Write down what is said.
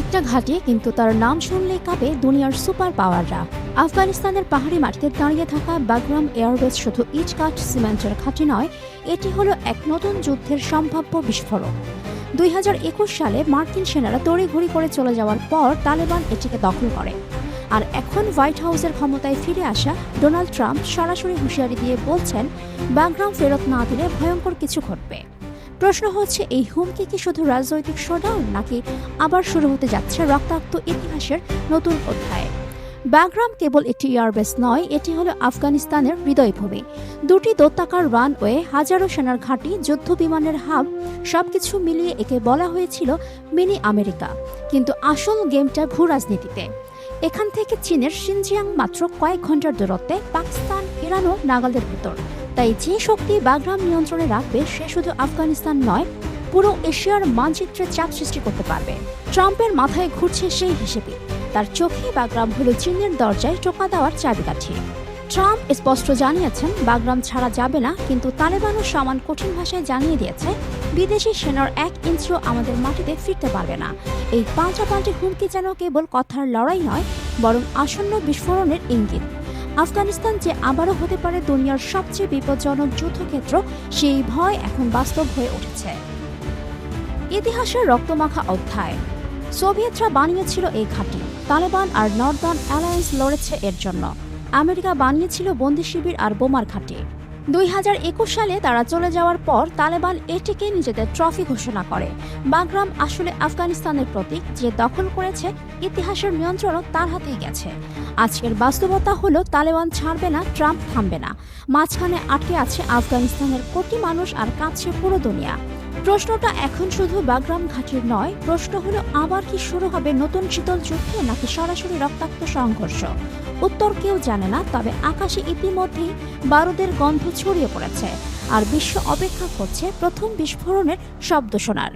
একটা ঘাঁটি, কিন্তু তার নাম শুনলে কাঁপে দুনিয়ার সুপার পাওয়াররা। আফগানিস্তানের পাহাড়ি মাটিতে দাঁড়িয়ে থাকা বাগরাম এয়ারবেস শুধু ইট কাঠ সিমেন্টের ঘাঁটি নয়, এটি হলো এক নতুন যুদ্ধের সম্ভাব্য বিস্ফোরক। দুই হাজার একুশ সালে মার্কিন সেনারা তড়িঘড়ি করে চলে যাওয়ার পর তালেবান এটিকে দখল করে। আর এখন হোয়াইট হাউসের ক্ষমতায় ফিরে আসা ডোনাল্ড ট্রাম্প সরাসরি হুঁশিয়ারি দিয়ে বলছেন, বাগরাম ফেরত না দিলে ভয়ঙ্কর কিছু ঘটবে। প্রশ্ন হচ্ছে, এই হুমকি কি শুধু রাজনৈতিক শোডাউন, নাকি আবার শুরু হতে যাচ্ছে রক্তাক্ত ইতিহাসের নতুন অধ্যায়? বাগরাম কেবল একটি এয়ারবেস নয়, এটি হলো আফগানিস্তানের হৃদয়ভূমি। দুটি দত্তাকার রানওয়ে, হাজারো সেনার ঘাঁটি যুদ্ধ বিমানের হাব, সবকিছু মিলিয়ে একে বলা হয়েছিল মিনি আমেরিকা। কিন্তু আসল গেমটা ভূ রাজনীতিতে। এখান থেকে চীনের সিনজিয়াং মাত্র কয়েক ঘণ্টার দূরত্বে পাকিস্তান ইরানও নাগালের ভেতর। তাই যে শক্তি বাগরাম নিয়ন্ত্রণে রাখবে সে শুধু আফগানিস্তান নয়, পুরো এশিয়ার মানচিত্রে চাপ সৃষ্টি করতে পারবে। ট্রাম্পের মাথায় ঘুরছে সেই হিসেবে। তার চোখে বাগরাম হলো চীনের দরজায় টোকা দেওয়ার চাবিকাঠি। ট্রাম্প স্পষ্ট জানিয়েছেন, বাগরাম ছাড়া যাবে না, কিন্তু তালেবানও সমান কঠিন ভাষায় জানিয়ে দিয়েছে, বিদেশি সেনার এক ইঞ্চিও আমাদের মাটিতে ফিরতে পারবে না। এই পাল্টাপাল্টি হুমকি যেন কেবল কথার লড়াই নয়, বরং আসন্ন বিস্ফোরণের ইঙ্গিত। আফগানিস্তান যে আবারও হতে পারে দুনিয়ার সবচেয়ে বিপজ্জনক যুদ্ধক্ষেত্র, সেই ভয় এখন বাস্তব হয়ে উঠেছে। ইতিহাসের রক্তমাখা অধ্যায়। সোভিয়েতরা বানিয়েছিল এই ঘাঁটি। তালেবান আর নর্দার্ন অ্যালায়েন্স লড়েছে এর জন্য। আমেরিকা বানিয়েছিল বন্দি শিবির আর বোমার ঘাঁটি। দুই হাজার একুশ সালে তারা চলে যাওয়ার পর তালেবান এটিকে নিজেদের ট্রফি ঘোষণা করে। বাগরাম আসলে আফগানিস্তানের প্রতীক, যে দখল করেছে, ইতিহাসের নিয়ন্ত্রণও তার হাতেই গেছে। আজকের বাস্তবতা হলো, তালেবান ছাড়বে না, ট্রাম্প থামবে না। মাঝখানে আটকে আছে আফগানিস্তানের কোটি মানুষ আর কাঁদছে পুরো দুনিয়া। প্রশ্নটা এখন শুধু বাগরাম ঘাটির নয়, প্রশ্ন হলো আবার কি শুরু হবে নতুন শীতল যুদ্ধ নাকি সরাসরি রক্তাক্ত সংঘর্ষ? উত্তর কেউ জানে না, তবে আকাশে ইতিমধ্যেই বারুদের গন্ধ ছড়িয়ে পড়েছে। আর বিশ্ব অপেক্ষা করছে প্রথম বিস্ফোরণের শব্দ শোনার।